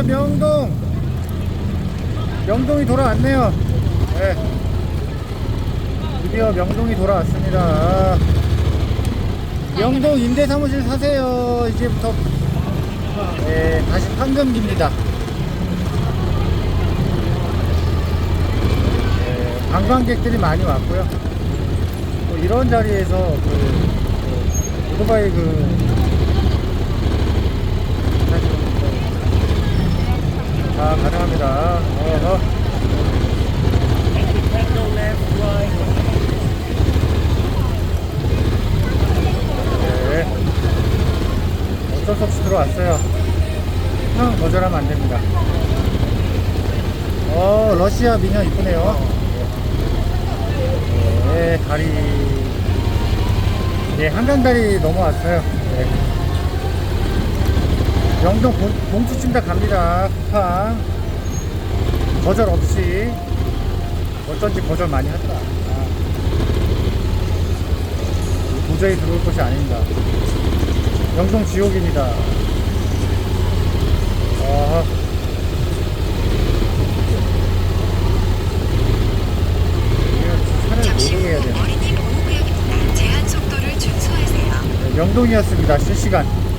자 명동. 명동이 돌아왔네요. 네. 드디어 명동이 돌아왔습니다. 명동 임대사무실 사세요. 이제부터. 네, 다시 판금기입니다. 네, 관광객들이 많이 왔고요. 또 이런 자리에서 그, 그 오토바이 그 다 가능합니다. 어허. 네. 어쩔 수 없이 들어왔어요. 형 거절하면 안 됩니다. 어, 러시아 미녀 이쁘네요. 네, 다리. 네, 한강 다리 넘어왔어요. 네. 영동 봉, 봉투침다 갑니다. 쿠팡. 거절 없이. 어쩐지 거절 많이 했다. 아. 도저히 들어올 곳이 아닙니다. 영동 지옥입니다. 아. 네, 명동이었습니다. 실시간.